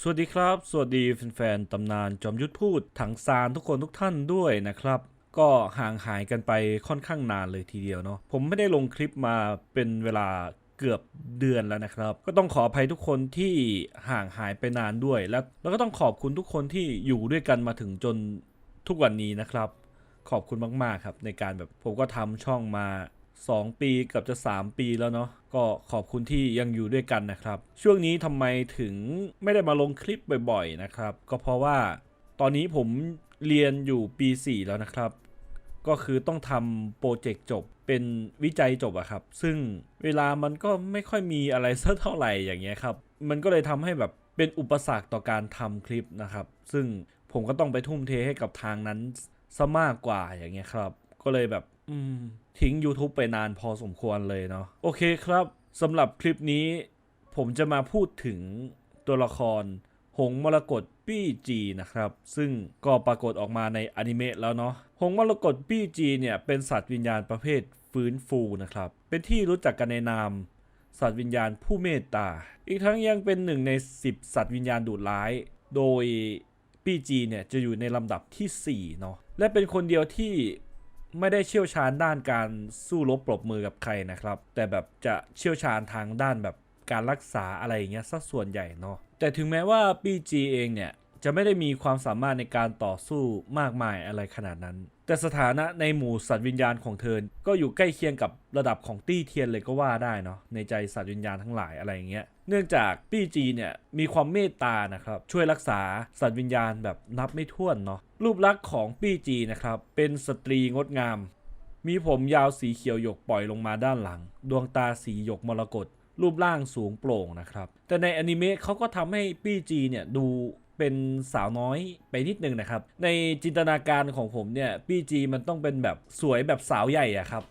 สวัสดีครับ สวัสดีแฟนๆตำนานจอมยุทธพูดถังซานทุกคนทุกท่านด้วยนะครับ ก็ห่างหายกันไปค่อนข้างนานเลยทีเดียวเนาะผมไม่ได้ลงคลิปมาเป็นเวลาเกือบเดือนแล้วนะครับ ก็ต้องขออภัยทุกคนที่ห่างหายไปนานด้วย แล้วแล้วก็ต้องขอบคุณทุกคนที่อยู่ด้วยกันมาถึงจนทุกวันนี้นะครับ ขอบคุณมากๆครับ ในการแบบผมก็ทำช่องมา 2 ปีเกับจะ 3 ปีแล้วเนาะก็ขอบคุณที่ยังอยู่ด้วยกันนะครับ ช่วงนี้ทำไมถึงไม่ได้มาลงคลิปบ่อยๆนะครับ ก็เพราะว่าตอนนี้ผมเรียนอยู่ปี 4 แล้วนะครับ ก็คือต้องทำโปรเจกต์จบเป็นวิจัยจบอะครับ ซึ่งเวลามันก็ไม่ค่อยมีอะไรสักเท่าไหร่อย่างเงี้ยครับ มันก็เลยทำให้แบบเป็นอุปสรรคต่อการทำคลิปนะครับ ซึ่งผมก็ต้องไปทุ่มเทให้กับทางนั้นซะมากกว่าอย่างเงี้ยครับ ก็เลยแบบ ทิ้ง YouTube ไปนานพอสมควรเลยเนาะโอเคครับสำหรับคลิปนี้ผมจะมาพูดถึงตัวละคร หงมรกตปี้จีนะครับ ซึ่งก็ปรากฏออกมาในอนิเมะแล้วเนาะหงมรกตปี้จีเนี่ยเป็นสัตว์วิญญาณประเภทฟื้นฟูนะครับ เป็นที่รู้จักกันในนาม สัตว์วิญญาณผู้เมตตา อีกทั้งยังเป็นหนึ่งใน 10 สัตว์วิญญาณดุร้าย โดยปี้จีเนี่ยจะอยู่ในลำดับทีสี่4เนาะและเป็นคนเดียวที่ ไม่ได้เชี่ยวชาญด้านการสู้รบปรบมือกับใครนะครับ แต่แบบจะเชี่ยวชาญทางด้านแบบการรักษาอะไรอย่างเงี้ยสักส่วนใหญ่เนาะแต่ถึงแม้ว่าปีจีเองเนี่ยจะไม่ได้มีความสามารถในการต่อสู้มากมายอะไรขนาดนั้น แต่สถานะในหมู่สัตว์วิญญาณของเธอ ก็อยู่ใกล้เคียงกับระดับของตี้เทียนเลยก็ว่าได้เนาะในใจสัตว์วิญญาณทั้งหลายอะไรอย่างเงี้ย เนื่องจากปี้จีเนี่ยมีความเมตตานะครับช่วยรักษาสัตว์วิญญาณแบบนับไม่ถ้วนเนาะรูปลักษณ์ของปี้จีนะครับเป็นสตรีงดงาม มีผมยาวสีเขียวหยกปล่อยลงมาด้านหลัง ดวงตาสีหยกมรกตรูปร่างสูงโปร่งนะครับ แต่ในอนิเมะเขาก็ทำให้ปี้จีเนี่ยดูเป็นสาวน้อยไปนิดนึงนะครับ ในจินตนาการของผมเนี่ยปี้จีมันต้องเป็นแบบสวยแบบสาวใหญ่อะครับ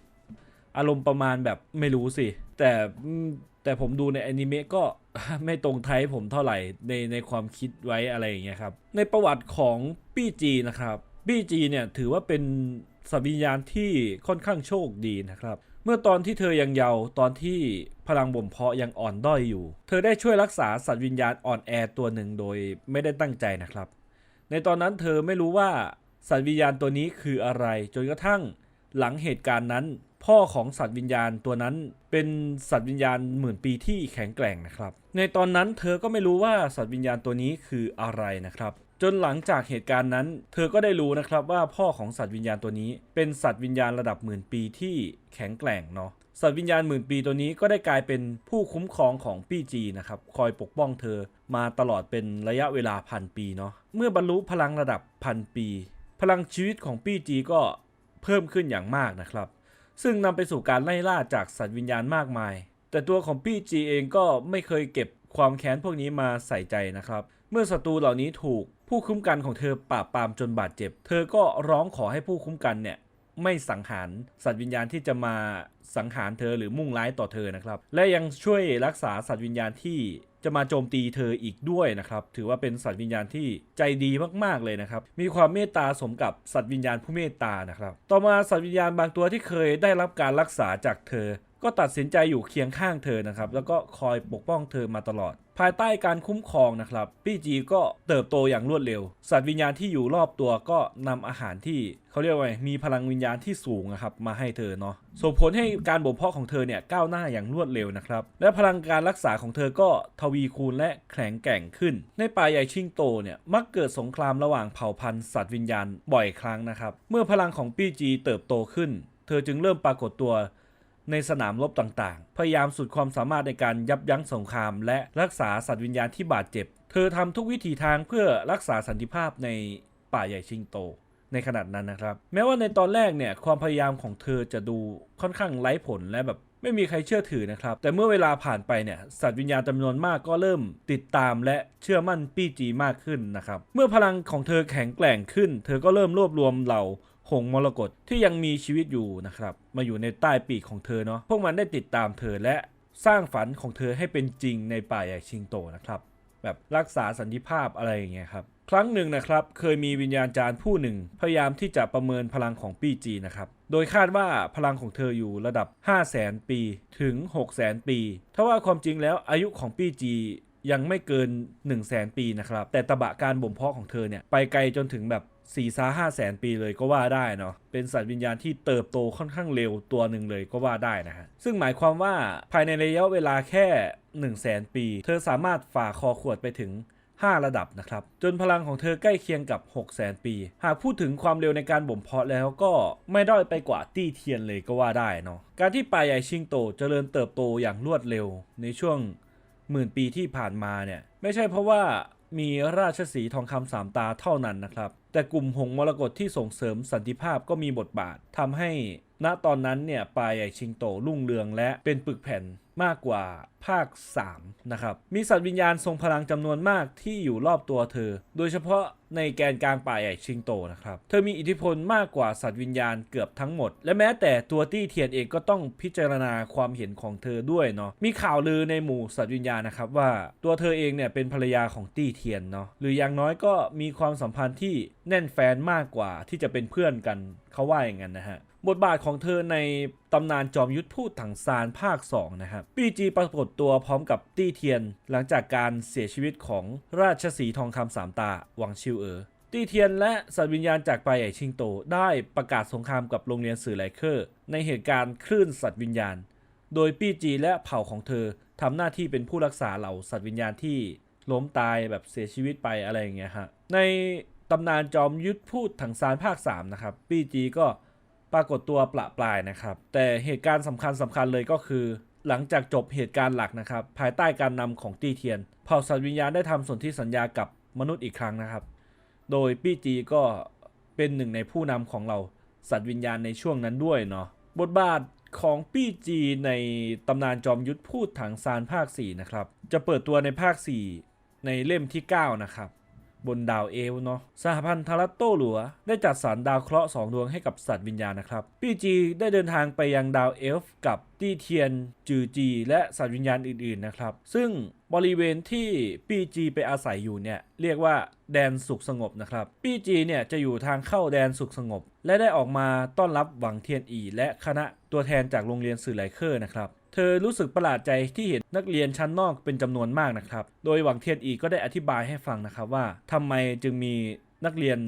อารมณ์ประมาณแบบไม่รู้สิ แต่ แต่ผมดูในอนิเมะก็ไม่ตรงไทยผมเท่าไหร่ในในความคิดไว้อะไรอย่างเงี้ยครับ ในประวัติของปี้จีนะครับปี้จีเนี่ยถือว่าเป็นสัตว์วิญญาณที่ค่อนข้างโชคดีนะครับ เมื่อตอนที่เธอยังเยาว์ตอนที่พลังบ่มเพาะยังอ่อนด้อยอยู่ เธอได้ช่วยรักษาสัตว์วิญญาณอ่อนแอตัวหนึ่งโดยไม่ได้ตั้งใจนะครับ ในตอนนั้นเธอไม่รู้ว่าสัตว์วิญญาณตัวนี้คืออะไร จนกระทั่งหลังเหตุการณ์นั้น พ่อของสัตว์วิญญาณตัวนั้นเป็นสัตว์วิญญาณหมื่นปีที่แข็งแกร่งนะครับ ในตอนนั้นเธอก็ไม่รู้ว่าสัตว์วิญญาณตัวนี้คืออะไรนะครับจนหลังจากเหตุการณ์นั้น เธอก็ได้รู้นะครับว่าพ่อของสัตว์วิญญาณตัวนี้ เป็นสัตว์วิญญาณระดับหมื่นปีที่แข็งแกร่งเนาะสัตว์วิญญาณหมื่นปีตัวนี้ก็ได้กลายเป็นผู้คุ้มครองของปี้จีนะครับคอยปกป้องเธอมาตลอดเป็นระยะเวลาพันปีเนาะเมื่อบรรลุพลังระดับพันปี พลังชีวิตของปี้จีก็เพิ่มขึ้นอย่างมากนะครับ ซึ่งนำไปสู่การไล่ล่าจากสัตว์วิญญาณมากมาย แต่ตัวของปี้จีเองก็ไม่เคยเก็บความแค้นพวกนี้มาใส่ใจนะครับ เมื่อศัตรูเหล่านี้ถูกผู้คุ้มกันของเธอปราบปรามจนบาดเจ็บ เธอก็ร้องขอให้ผู้คุ้มกันเนี่ยไม่สังหารสัตว์วิญญาณที่จะมาสังหารเธอหรือมุ่งร้ายต่อเธอนะครับ และยังช่วยรักษาสัตว์วิญญาณที่ จะมาโจมตีเธออีกด้วยนะครับ ถือว่าเป็นสัตว์วิญญาณที่ใจดีมากๆเลยนะครับ มีความเมตตาสมกับสัตว์วิญญาณผู้เมตตานะครับ ต่อมาสัตว์วิญญาณบางตัวที่เคยได้รับการรักษาจากเธอ ก็ตัดสินใจอยู่เคียงข้างเธอนะครับ แล้วก็คอยปกป้องเธอมาตลอด ภายใต้การคุ้มครองนะครับปี้จีก็เติบโตอย่างรวดเร็ว สัตว์วิญญาณที่อยู่รอบตัวก็นำอาหารที่เขาเรียกว่าไงมีพลังวิญญาณที่สูงนะครับมาให้เธอเนาะส่งผลให้การบ่มเพาะของเธอเนี่ยก้าวหน้าอย่างรวดเร็วนะครับและพลังการรักษาของเธอก็ทวีคูณและแข็งแกร่งขึ้น ในป่าใหญ่ชิงโตเนี่ยมักเกิดสงครามระหว่างเผ่าพันธุ์สัตว์วิญญาณบ่อยครั้งนะครับเมื่อพลังของปี้จีเติบโตขึ้น เธอจึงเริ่มปรากฏตัว ในสนามรบต่างๆ พยายามสุดความสามารถในการยับยั้งสงคราม และรักษาสัตว์วิญญาณที่บาดเจ็บ เธอทำทุกวิถีทางเพื่อรักษาสันติภาพในป่าใหญ่ชิงโตในขนาดนั้นนะครับ แม้ว่าในตอนแรกเนี่ยความพยายามของเธอจะดูค่อนข้างไร้ผลและแบบไม่มีใครเชื่อถือนะครับ แต่เมื่อเวลาผ่านไปเนี่ยสัตว์วิญญาณจำนวนมากก็เริ่มติดตามและเชื่อมั่นปี้จีมากขึ้นนะครับ เมื่อพลังของเธอแข็งแกร่งขึ้น เธอก็เริ่มรวบรวมเหล่า หงมรกตที่ยังมีชีวิตอยู่นะครับมาอยู่ในใต้ปีกของเธอเนาะพวกมันได้ติดตามเธอและสร้างฝันของเธอให้เป็นจริงในป่าใหญ่ชิงโตนะครับแบบรักษาสันติภาพอะไรอย่างเงี้ยครับครั้งหนึ่งนะครับเคยมีวิญญาณจารย์ผู้หนึ่ง พยายามที่จะประเมินพลังของปีจีนะครับโดยคาดว่าพลังของเธออยู่ระดับ 5 0 0แสนปีถึง 6 0แสนปีถ้าว่าความจริงแล้วอายุของปีจียังไม่เกิน 1 0 0 0 0แสนปีนะครับแต่ตะบะการบ่มเพาะของเธอเนี่ยไปไกลจนถึงแบบ 4ี่ซาห้าแสนปีเลยก็ว่าได้เนาะเป็นสัตว์วิญญาณที่เติบโตค่อนข้างเร็วตัวหนึ่งเลยก็ว่าได้นะฮะ ซึ่งหมายความว่าภายในระยะเวลาแค่1 0 0 0 0แสนปี เธอสามารถฝ่าคอขวดไปถึง 5 ระดับนะครับ จนพลังของเธอใกล้เคียงกับ 6 0 0 0 0 0ปี หากพูดถึงความเร็วในการบ่มเพาะแล้วก็ไม่ด้อยไปกว่าตี้เทียนเลยก็ว่าได้เนาะการที่ปลาใหญ่ชิงโตเจริญเติบโตอย่างรวดเร็ว ในช่วงหมื่นปีที่ผ่านมาเนี่ยไม่ใช่เพราะว่ามีราชสีทองคำสามตาเท่านั้นนะครับ แต่กลุ่มหงมรกตที่ส่งเสริมสันติภาพก็มีบทบาททำให้ ณตอนนั้นเนี่ยปลาใหญ่ชิงโตรุ่งเรืองและเป็นปึกแผ่นมากกว่าภาค 3 นะครับ มีสัตว์วิญญาณทรงพลังจำนวนมากที่อยู่รอบตัวเธอ โดยเฉพาะในแกนกลางป่าใหญ่ชิงโตนะครับ เธอมีอิทธิพลมากกว่าสัตว์วิญญาณเกือบทั้งหมด และแม้แต่ตัวตี้เทียนเองก็ต้องพิจารณาความเห็นของเธอด้วยเนาะ มีข่าวลือในหมู่สัตว์วิญญาณนะครับว่าตัวเธอเองเนี่ยเป็นภรรยาของตี้เทียนเนาะ หรืออย่างน้อยก็มีความสัมพันธ์ที่แน่นแฟนมากกว่าที่จะเป็นเพื่อนกันเขาว่าอย่างนั้นนะฮะ บทบาทของเธอในตำนานจอมยุทธพูดถังซานภาค 2 นะครับปีจีปรากฏตัวพร้อมกับตี้เทียน หลังจากการเสียชีวิตของราชสีทองคำสามตาหวังชิวเอ๋อตี้เทียนและสัตว์วิญญาณจากปลาใหญ่ชิงโต ได้ประกาศสงครามกับโรงเรียนสื่อไลเคอร์ ในเหตุการณ์คลื่นสัตว์วิญญาณ โดยปี้จีและเผ่าของเธอทำหน้าที่เป็นผู้รักษาเหล่าสัตว์วิญญาณที่ล้มตายแบบเสียชีวิตไปอะไรอย่างเงี้ยฮะในตำนานจอมยุทธพูดถังซานภาค 3 นะครับปี้จีก็ ปรากฏตัวประปรายนะครับ แต่เหตุการณ์สำคัญสำคัญเลยก็คือ หลังจากจบเหตุการณ์หลักนะครับ ภายใต้การนำของตี้เทียน เผ่าสัตว์วิญญาณได้ทำสนธิสัญญากับมนุษย์อีกครั้งนะครับ โดยปี้จีก็เป็นหนึ่งในผู้นำของเราสัตว์วิญญาณในช่วงนั้นด้วยเนาะบทบาทของปี้จีในตำนานจอมยุทธพูดถังซานภาค 4 นะครับ จะเปิดตัวในภาค 4 ในเล่มที่ 9 นะครับ บนดาวเอลเนาะสหพันธ์ทารัตโตหลัว ได้จัดสรรดาวเคราะห์สองดวงให้กับสัตว์วิญญาณนะครับปีจีได้เดินทางไปยังดาวเอลฟ์กับตี้เทียนจือจี และสัตว์วิญญาณอื่นๆนะครับ ซึ่งบริเวณที่ปีจีไปอาศัยอยู่เนี่ยเรียกว่าแดนสุขสงบนะครับปีจีเนี่ยจะอยู่ทางเข้าแดนสุขสงบ และได้ออกมาต้อนรับหวังเทียนอี และคณะตัวแทนจากโรงเรียนสื่อไลเคอร์นะครับ เธอรู้สึกประหลาดใจที่เห็นนักเรียนชั้นนอกเป็นจำนวนมากนะครับ โดยหวังเทียนอีก็ได้อธิบายให้ฟังนะครับว่าทำไมจึงมีนักเรียน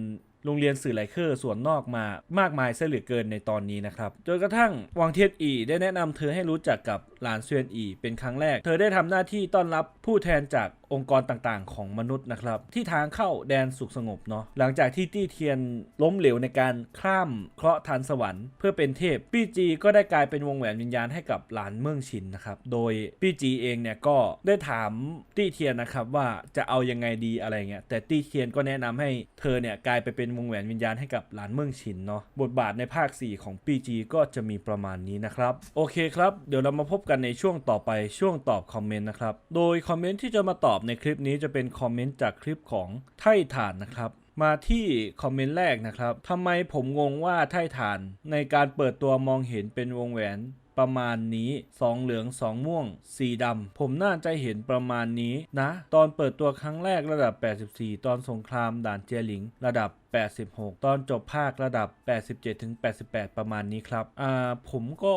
โรงเรียนสื่อไลเคอร์ส่วนนอกมามากมายเสียเหลือเกินในตอนนี้นะครับ จนกระทั่งหวังเทียนอีได้แนะนำเธอให้รู้จักกับหลานเซียนอีเป็นครั้งแรก เธอได้ทำหน้าที่ต้อนรับผู้แทนจากองค์กรต่างๆ ของมนุษย์นะครับ ที่ทางเข้าแดนสุขสงบเนาะหลังจากที่ตี้เทียนล้มเหลวในการข้ามเคราะห์ทานสวรรค์เพื่อเป็นเทพปี้จีก็ได้กลายเป็นวงแหวนวิญญาณให้กับหลานเมืองชินนะครับโดยปี้จีเองเนี่ยก็ได้ถามตี้เทียนนะครับว่าจะเอายังไงดีอะไรเงี้ยแต่ตี้เทียนก็แนะนำให้เธอเนี่ยกลายไปเป็นวงแหวนวิญญาณให้กับหลานเมืองชินเนาะบทบาทในภาค 4 ของปีจีก็จะมีประมาณนี้นะครับโอเคครับเดี๋ยวเรามาพบกันในช่วงต่อไปช่วงตอบคอมเมนต์นะครับ โดยคอมเมนต์ที่จะมาตอบในคลิปนี้จะเป็นคอมเมนต์จากคลิปของไทฐานนะครับ มาที่คอมเมนต์แรกนะครับทำไมผมงงว่าไทฐาน ในการเปิดตัวมองเห็นเป็นวงแหวน ประมาณนี้ 2 เหลือง 2 ม่วงสีดำ ผมน่าจะเห็นประมาณนี้นะ ตอนเปิดตัวครั้งแรกระดับ 84 ตอนสงครามด่านเจียหลิง ระดับ 86 ตอนจบภาคระดับ 87ถึง88 ประมาณนี้ครับ อ่า ผมก็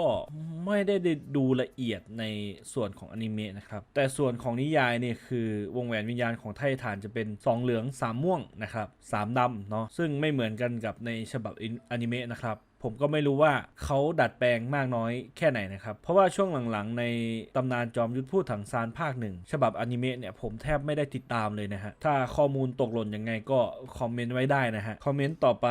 ไม่ได้ดูละเอียดในส่วนของอนิเมะนะครับ แต่ส่วนของนิยายเนี่ยคือวงแหวนวิญญาณของไททานจะเป็น 2 เหลือง 3 ม่วงนะครับ 3ดำเนาะ ซึ่งไม่เหมือนกันกับในฉบับอนิเมะนะครับ ผมก็ไม่รู้ว่าเขาดัดแปลงมากน้อยแค่ไหนนะครับ เพราะว่าช่วงหลังๆ ในตำนานจอมยุทธพูดถังซานภาคหนึ่งฉบับอนิเมะเนี่ยผมแทบไม่ได้ติดตามเลยนะฮะ ถ้าข้อมูลตกหล่นยังไงก็คอมเมนต์ไว้ได้นะฮะ คอมเมนต์ต่อไป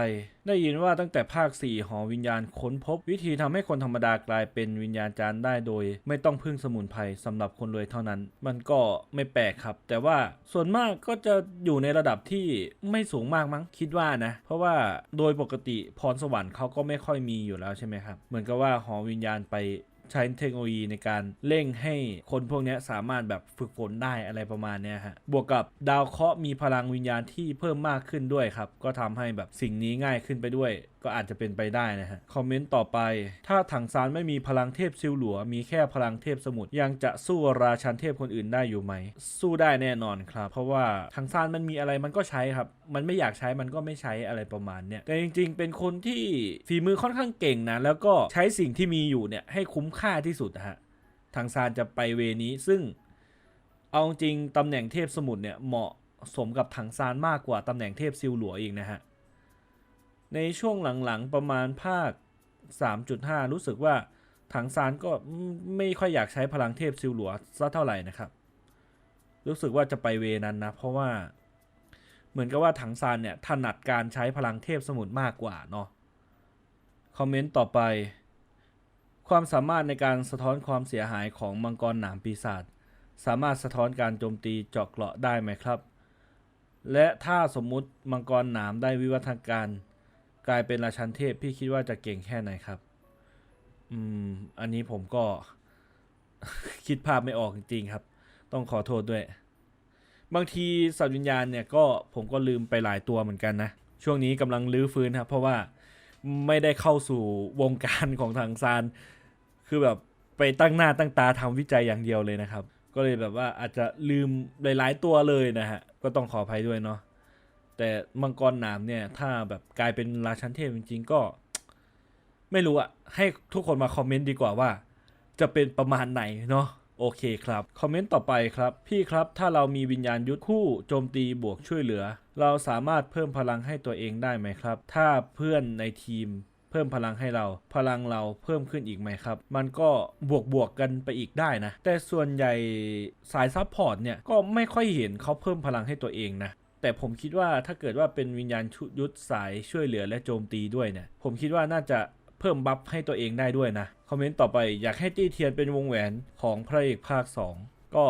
ได้ยินว่าตั้งแต่ภาค 4 หอวิญญาณค้นพบ วิธีทำให้คนธรรมดากลายเป็นวิญญาณจารย์ได้โดย ไม่ต้องพึ่งสมุนไพรสำหรับคนรวยเท่านั้น มันก็ไม่แปลกครับ แต่ว่าส่วนมากก็จะอยู่ในระดับที่ไม่สูงมากมั้งคิดว่านะ เพราะว่าโดยปกติพรสวรรค์เขาก็ไม่ค่อยมีอยู่แล้วใช่ไหมครับ เหมือนกับว่าหอวิญญาณไป ใช้เทคโนโลยีในการเร่งให้คนพวกนี้สามารถแบบฝึกฝนได้อะไรประมาณนี้ฮะบวกกับดาวเคราะห์มีพลังวิญญาณที่เพิ่มมากขึ้นด้วยครับก็ทำให้แบบสิ่งนี้ง่ายขึ้นไปด้วย ก็อาจจะเป็นไปได้นะฮะ คอมเมนต์ต่อไป ถ้าถังซานไม่มีพลังเทพซิลหลัว มีแค่พลังเทพสมุทรยังจะสู้ราชันเทพคนอื่นได้อยู่ไหม สู้ได้แน่นอนครับ เพราะว่าถังซานมันมีอะไรมันก็ใช้ครับ มันไม่อยากใช้มันก็ไม่ใช้อะไรประมาณเนี้ยแต่จริง ๆ เป็นคนที่ฝีมือค่อนข้างเก่งนะแล้วก็ใช้สิ่งที่มีอยู่เนี่ยให้คุ้มค่าที่สุดฮะทางซานจะไปเวนี้ซึ่งเอาจริงตำแหน่งเทพสมุทรเนี่ยเหมาะสมกับถังซานมากกว่าตำแหน่งเทพซิลหลัวอีกนะฮะ ในช่วงหลังๆประมาณภาค 3.5 รู้สึกว่าถังซานก็ไม่ค่อยอยากใช้พลังเทพซิลหลัวสักเท่าไหร่นะครับ รู้สึกว่าจะไปเวนั้นนะ เพราะว่าเหมือนกับว่าถังซานเนี่ยถนัดการใช้พลังเทพสมุทรมากกว่าเนาะคอมเมนต์ต่อไป ความสามารถในการสะท้อนความเสียหายของมังกรหนามปีศาจสามารถสะท้อนการโจมตีเจาะเกราะได้ไหมครับ และถ้าสมมุติมังกรหนามได้วิวัฒนาการ กลายเป็นราชันเทพพี่คิดว่าจะเก่งแค่ไหนครับ อืม อันนี้ผมก็ คิดภาพไม่ออกจริงๆครับ ต้องขอโทษด้วย บางทีสัตว์วิญญาณเนี่ยก็ผมก็ลืมไปหลายตัวเหมือนกันนะ ช่วงนี้กำลังลื้อฟื้นครับ เพราะว่าไม่ได้เข้าสู่วงการของทางซาน คือแบบไปตั้งหน้าตั้งตาทำวิจัยอย่างเดียวเลยนะครับ ก็เลยแบบว่าอาจจะลืมหลายๆตัวเลยนะฮะ ก็ต้องขออภัยด้วยเนาะ แต่มังกรหนามเนี่ย ถ้าแบบกลายเป็นราชันเทพจริงๆก็ ไม่รู้อะให้ทุกคนมาคอมเมนต์ดีกว่าว่า จะเป็นประมาณไหนเนาะโอเคครับ คอมเมนต์ต่อไปครับ พี่ครับถ้าเรามีวิญญาณยุทธคู่โจมตีบวกช่วยเหลือ เราสามารถเพิ่มพลังให้ตัวเองได้ไหมครับ ถ้าเพื่อนในทีม เพิ่มพลังให้เรา พลังเราเพิ่มขึ้นอีกไหมครับ มันก็บวกบวกๆกันไปอีกได้นะ แต่ส่วนใหญ่สายซับพอร์ตเนี่ยก็ไม่ค่อยเห็นเขาเพิ่มพลังให้ตัวเองนะ แต่ผมคิดว่าถ้าเกิดว่าเป็นวิญญาณชุยุทธสายช่วยเหลือและโจมตีด้วยเนี่ย ผมคิดว่าน่าจะเพิ่มบัฟให้ตัวเองได้ด้วยนะ คอมเมนต์ต่อไปอยากให้ตี้เทียนเป็นวงแหวนของพระเอกภาค 2 ก็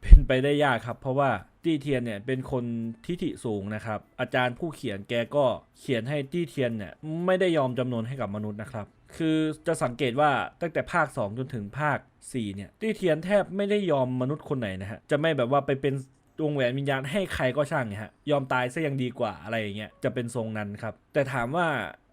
เป็นไปได้ยากครับ เพราะว่าตี้เทียนเนี่ยเป็นคนทิฐิสูงนะครับ อาจารย์ผู้เขียนแกก็เขียนให้ตี้เทียนเนี่ยไม่ได้ยอมจำนวนให้กับมนุษย์นะครับ คือจะสังเกตว่าตั้งแต่ภาค 2 จนถึงภาค 4 เนี่ยตี้เทียนแทบไม่ได้ยอมมนุษย์คนไหนนะฮะจะไม่แบบว่าไปเป็น วงแหวนวิญญาณให้ใครก็ช่างฮะยอมตายซะยังดีกว่าอะไรอย่างเงี้ยจะเป็นทรงนั้นครับ แต่ถามว่า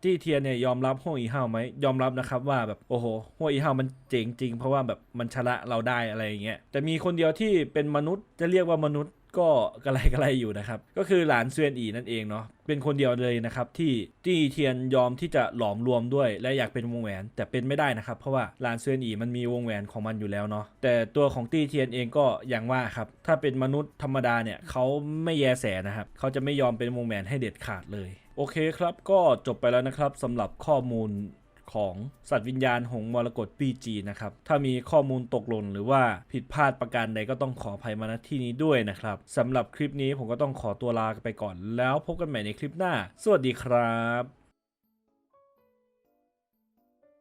ที่เทียนเนี่ยยอมรับห้วอีเฮาไหมยอมรับนะครับว่าแบบโอ้โหห้วอีเฮามันเจ๋งจริงเพราะว่าแบบมันชนะเราได้อะไรอย่างเงี้ยแต่มีคนเดียวที่เป็นมนุษย์จะเรียกว่ามนุษย์ ก็กระไรกระไรอยู่นะครับ ก็คือหลานเซวียนอีนั่นเองเนาะเป็นคนเดียวเลยนะครับที่ตี้เทียนยอมที่จะหลอมรวมด้วย และอยากเป็นวงแหวน แต่เป็นไม่ได้นะครับ เพราะว่าหลานเซวียนอีมันมีวงแหวนของมันอยู่แล้วเนาะแต่ตัวของตี้เทียนเองก็อย่างว่าครับถ้าเป็นมนุษย์ธรรมดาเนี่ยเขาไม่แยแสนะครับเขาจะไม่ยอมเป็นวงแหวนให้เด็ดขาดเลยโอเคครับ ก็จบไปแล้วนะครับสำหรับข้อมูล ของสัตว์วิญญาณหงมรกตปีจีนะครับ ถ้ามีข้อมูลตกหล่นหรือว่าผิดพลาดประการใดก็ต้องขออภัยมาณที่นี้ด้วยนะครับสำหรับคลิปนี้ผมก็ต้องขอตัวลาไปก่อน แล้วพบกันใหม่ในคลิปหน้า สวัสดีครับ